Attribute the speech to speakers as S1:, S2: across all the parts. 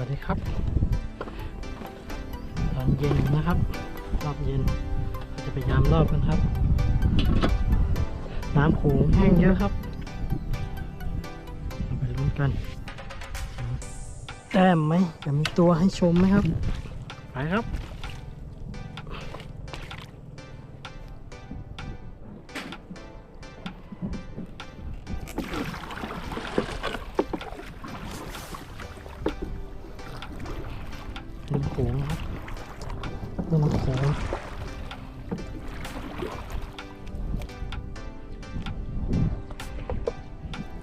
S1: วัสดีครับตอนเย็นนะครับ รอบเย็นเราจะไปยามรอบกันครับ น้ำโขงแห้งเยอะครับเราไปลุ้นกัน แต้มไหมจะมีตัวให้ชมไหมครับ ไปครับ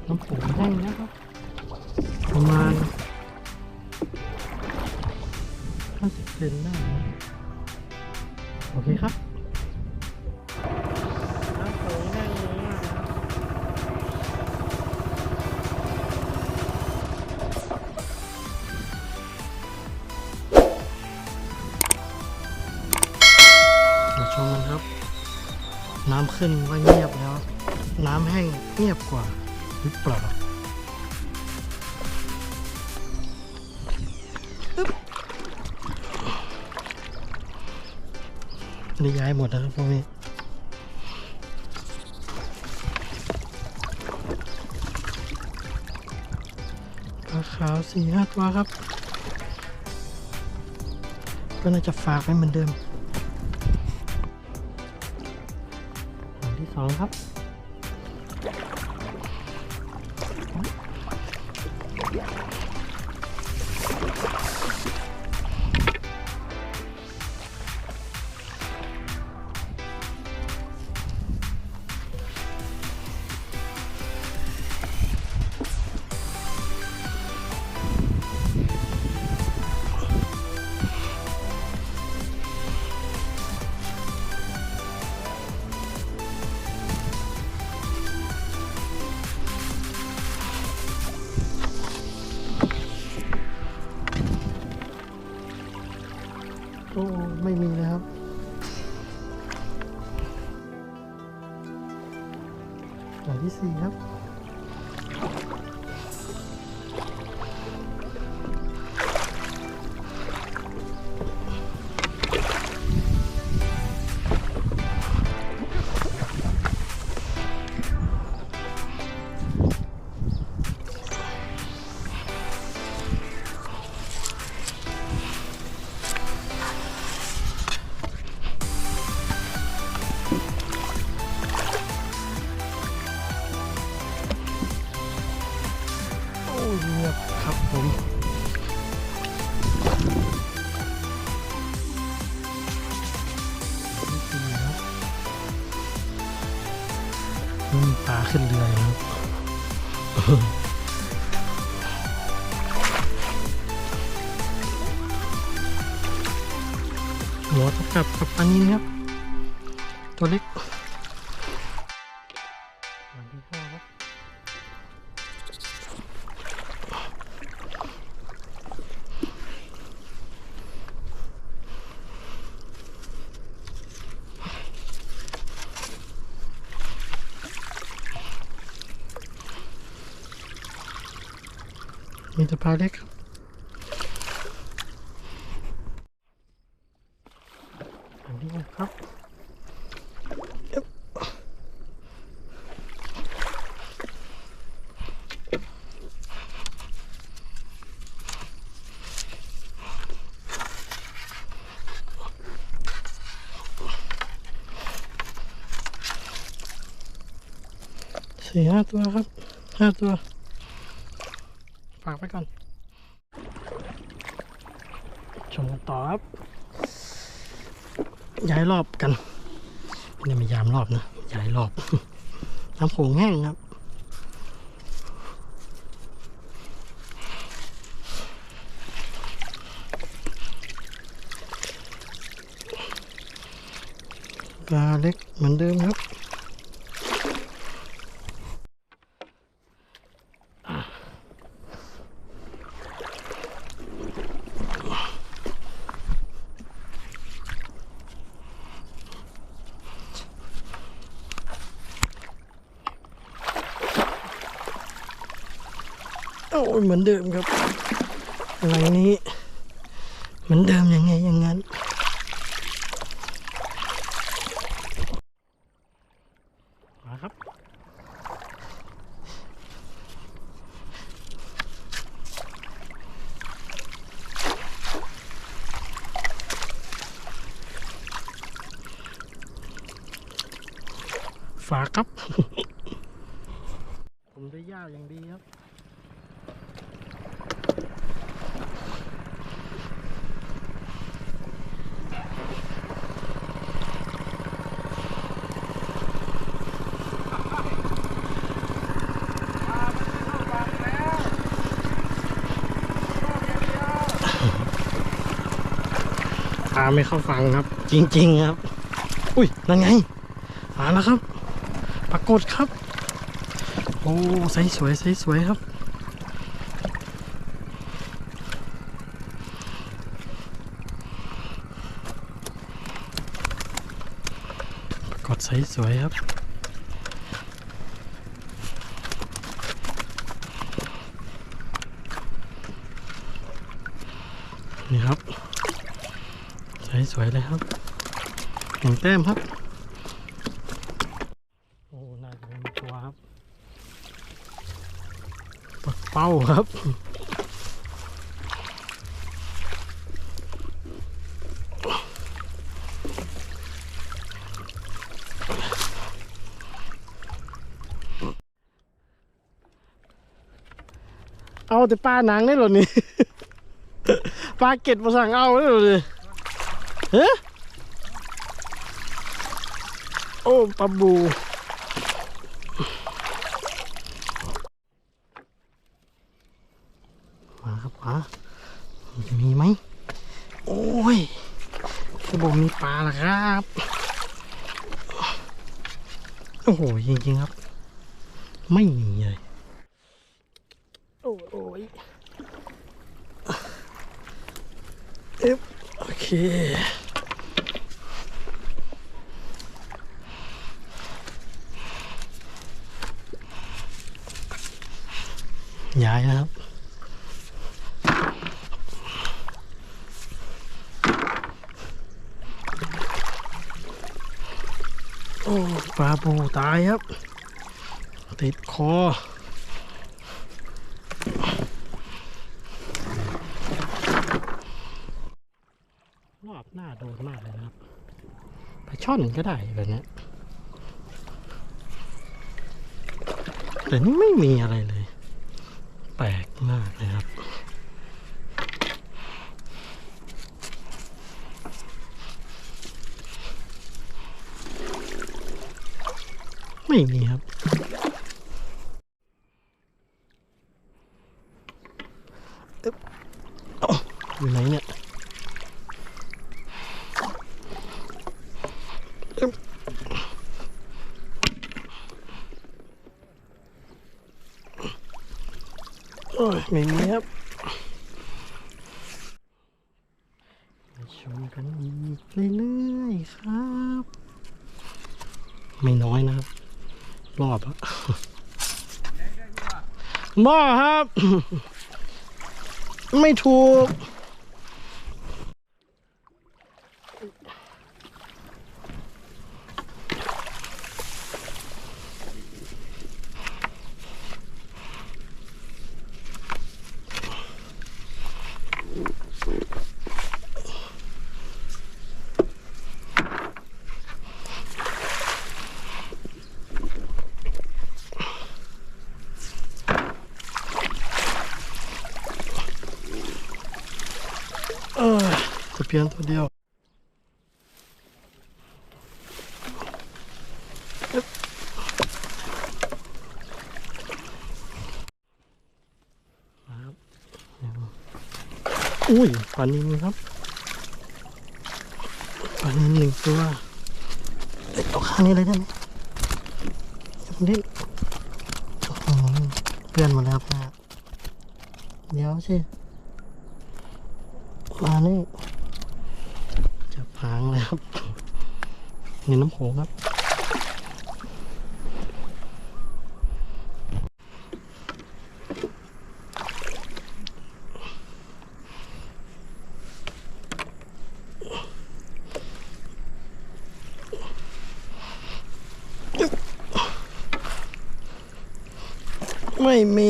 S1: น้ำโขงน้ำโขงแห้งนะครับ ขึ้นว่าเงียบแล้ว น้ำแห้งเงียบกว่าหรือเปล่านี่ย้ายหมดนะครับพวกนี้ปลาขาวสี่ห้าตัวครับ ก็น่าจะฝากไว้เหมือนเดิม องครับ หลางที่สี่ครับ เงียบครับผมนี่ปลาขึ้นเรือเลยครับหัวตะกับกับอันนี้ครับ ตัวเล็ก มีแต่ปลาเล็ ฝากไว้ก่อน ชมกันต่อครับ ย้ายรอบกันนี่ไม่ยามรอบนะย้ายรอบน้ำโขงแห้งครับปลาเล็กเหมือนเดิมครับ เหมือนเดิมครับอะไรนี้ เหมือนเดิมยังไงอย่างนั้นมาครับฝากครับ ผมได้ย่าอย่างดีครับ ไม่เข้าฟังครับ จริง ๆ ครับ อุ้ยนั่นไง มาแล้วครับ ปรากฏครับ โอ้ใสสวยใสสวยครับ ปรากฏใสสวยครับ นี่ครับ ใสสวยเลยครับหนึ่งแต้มครับ โอ้น่าจะเป็นตัวครับปักเป้าครับเอาแต่ปลาหนังได้หรอนี่ ปลาเก็ดมาสั่งเอาได้หรอนี่ เฮ้โอ้ปลาบูมาครับมามันจะมีไหม โอ้ยจะบอกมีปลาละครับ โอ้โห จริงๆครับ ไม่มีเลย โอ้ยโอ้ยเอ๊บโอเค ย้ายนะครับ โอ้ปลาปูตายครับ ติดคอรอบหน้าโดนมากเลยนะครับปลาช่อนก็ได้แบบนี้แต่นี่ไม่มีอะไรเลย ปลกมากเลยครับ ไม่มีครับอึ๊บอ้าวอยู่ไหนเนี่ยอึ๊บโอ้ย ไม่มีครับมาชมกันอีกเรื่อยๆครับ ไม่น้อยนะครับ รอบอะบ้าครับ ไม่ถูก เออจะเพียงตัวเดียวอุ้ยฝันนินครับฝันนินหนึ่งตัวเอ้ยเอาข้างนี้เลยได้ไหมนิดอื้อหือเพื่อนมาแล้วครับเดี๋ยวสิมานี่ ในน้ำโขงครับ ไม่มี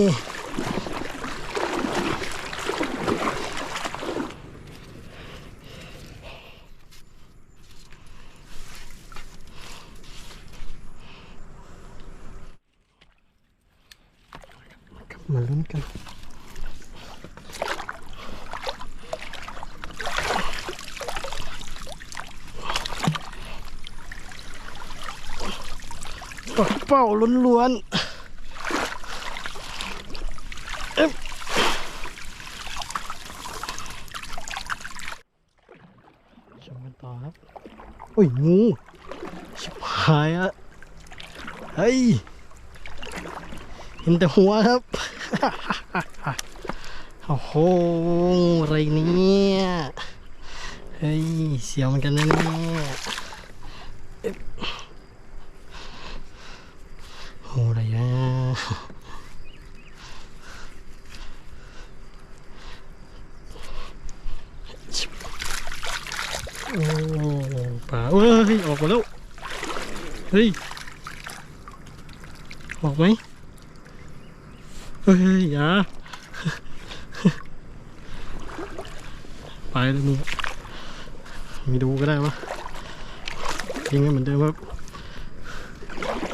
S1: เป้าล้วนๆชมกันต่อครับอุ้ยงูชิบหายอะเฮ้ยเห็นแต่หัวครับโอ้โหอะไรเนี่ยเฮ้ยเสียวเหมือนกันนะเนี่ยเอ๊ะโอ้อะไรอะชิบ โอ้ป่าเอ้ยออกมาแล้วเฮ้ยออกไหมเฮ้ยอย่าไปแล้วนี่มีดูก็ได้วะทิ้งไว้เหมือนเดิมครับ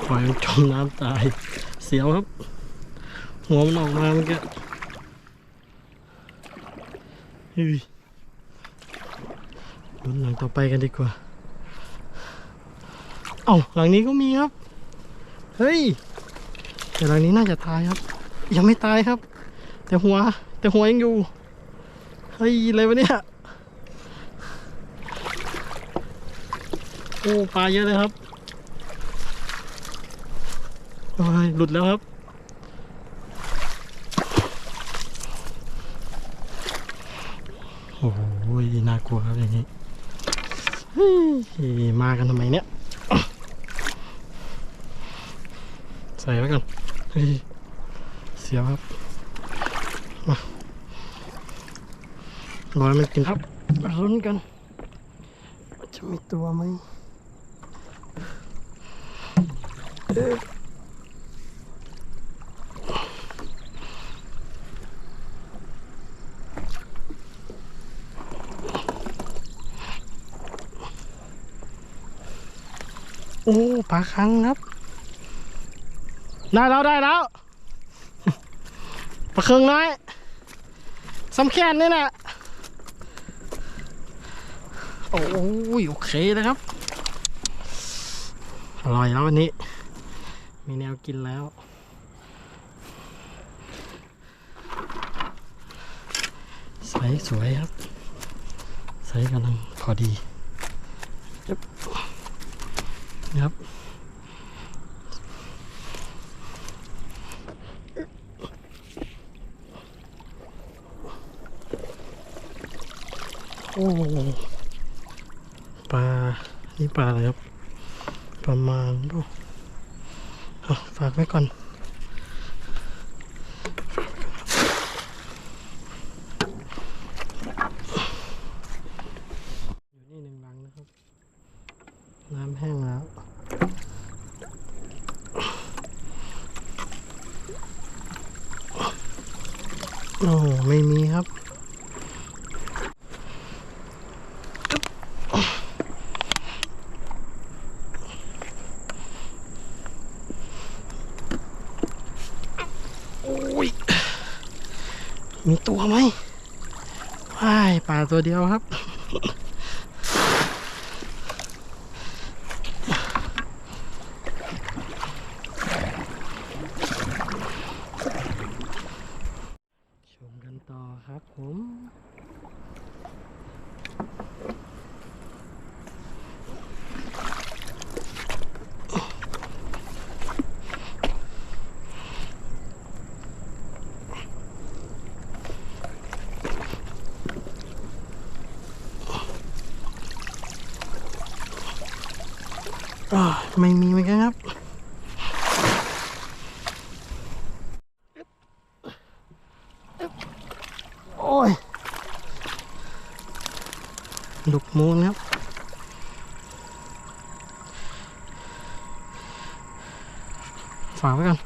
S1: ปล่อยมันจมน้ำตาย เสียวครับ หัวมันออกมาเมื่อกี้เฮ้ย ลุ้นหลังต่อไปกันดีกว่า เอ้าหลังนี้ก็มีครับ เฮ้ย แต่หลังนี้น่าจะตายครับ ยังไม่ตายครับ แต่หัว แต่หัวยังอยู่ เฮ้ยอะไรวะเนี่ย โอ้ปลาเยอะเลยครับโอ้ยหลุดแล้วครับ โอ้ยน่ากลัวครับอย่างนี้เฮ้ยมากันทำไมเนี่ย ใส่ไว้ก่อนเฮ้ย เสียวครับมารอให้มันกินครับรุ้นกันว่าจะมีตัวไหมเอ๊ะโอ้ปลาคังครับ ได้แล้วได้แล้ว ปลาเคืองน้อยสำแคนนี่แหละโอ้ยโอเคเลยครับ อร่อยแล้ววันนี้ มีแนวกินแล้ว ใสสวยครับ ใสกำลังพอดีจึ๊บครับ โอ้ปลา นี่ปลาอะไรครับ ประมาณเปล่าเอาฝากไว้ก่อน อยู่นี่หนึ่งลังนะครับ น้ำแห้งแล้ว โอ้ไม่มีครับ โอ้ย มีตัวไหมว้ายปลาตัวเดียวครับ ชมกันต่อครับผม อ่า ไม่มีเหมือนกันครับ โอ้ยดุกมูลครับ ฝากไว้ก่อน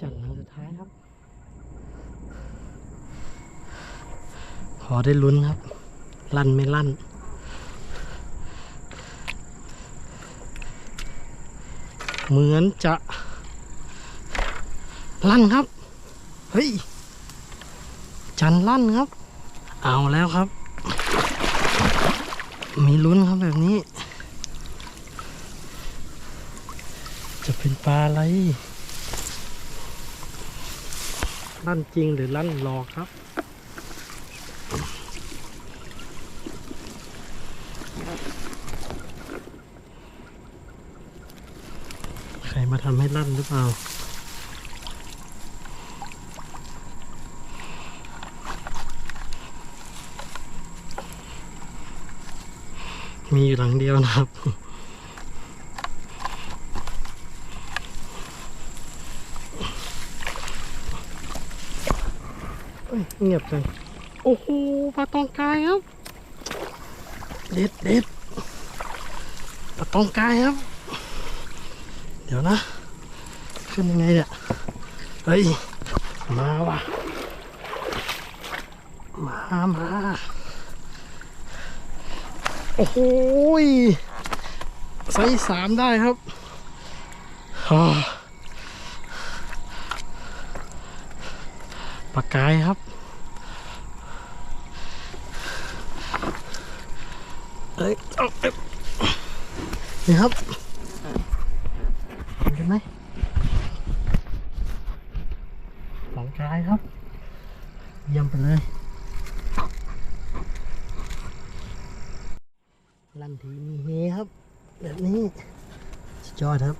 S1: จันทร์ครั้งสุดท้ายครับ ขอได้ลุ้นครับ ลั่นไม่ลั่น เหมือนจะลั่นครับ เฮ้ย จันลั่นครับ เอาแล้วครับ มีลุ้นครับแบบนี้ จะเป็นปลาอะไรลั่นจริงหรือลั่นหลอกครับ ใครมา ทำให้ลั่นหรือเปล่ามีอยู่หลังเดียวนะครับ เงียบจังโอ้โหปลาตองกายครับ เด็ดเด็ดปลาตองกายครับ ดี๋ยวนะ ขึ้นยังไงเนี่ย เฮ้ย มาว่ะ มามาโอ้โหยไซส์สามได้ครับฮ่าปากกายครับ เอ้ยเอาเอ้ยนี่ครับเห็นกันไหมปากกายครับ เยี่ยมไปเลย ลั่นทีมีเฮครับ แบบนี้สุด ยอดครับ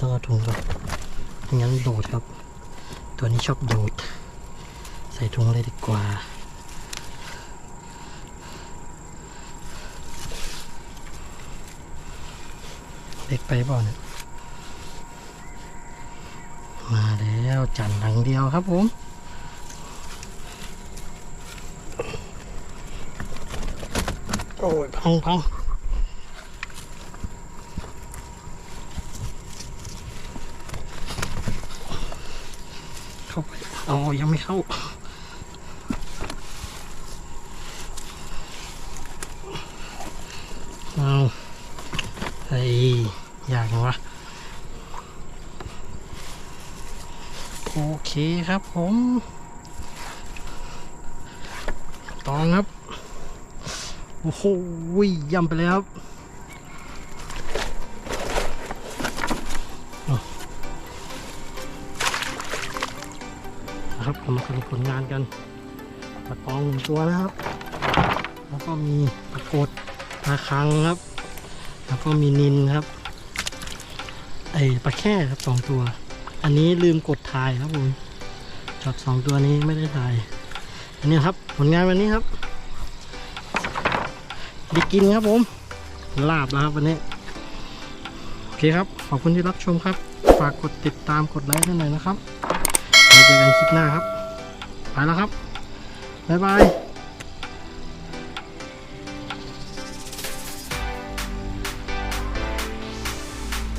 S1: ต้องเอาถุงก่อนไม่งั้นโดดครับ ตัวนี้ชอบโดด ใส่ถุงเลยดีกว่าเล็กไปเปล่าเนี่ยมาแล้วจันทร์หลังเดียวครับผมโอ้ยพังพัง เข้าอ๋อยังไม่เข้าเอาไอ้ยยากวะโอเคครับผม ตองครับ โอ้โหย่ำไปเลยครับ กันปลาตองหนึ่งตัวนะครับ แล้วก็มีปลากดปลาคังครับ แล้วก็มีนินครับไอปลาแค่ครับสองตัว อันนี้ลืมกดถ่ายครับผมช็อตสองตัวนี้ไม่ได้ถ่าย อันนี้ครับผลงานวันนี้ครับได้กินครับผม ลาบแล้วครับวันนี้โอเคครับ ขอบคุณที่รับชมครับ ฝากกดติดตามกดไลค์ให้หน่อยนะครับไว้เจอกันคลิปหน้าครับ ไปแล้วครับ บ๊ายบาย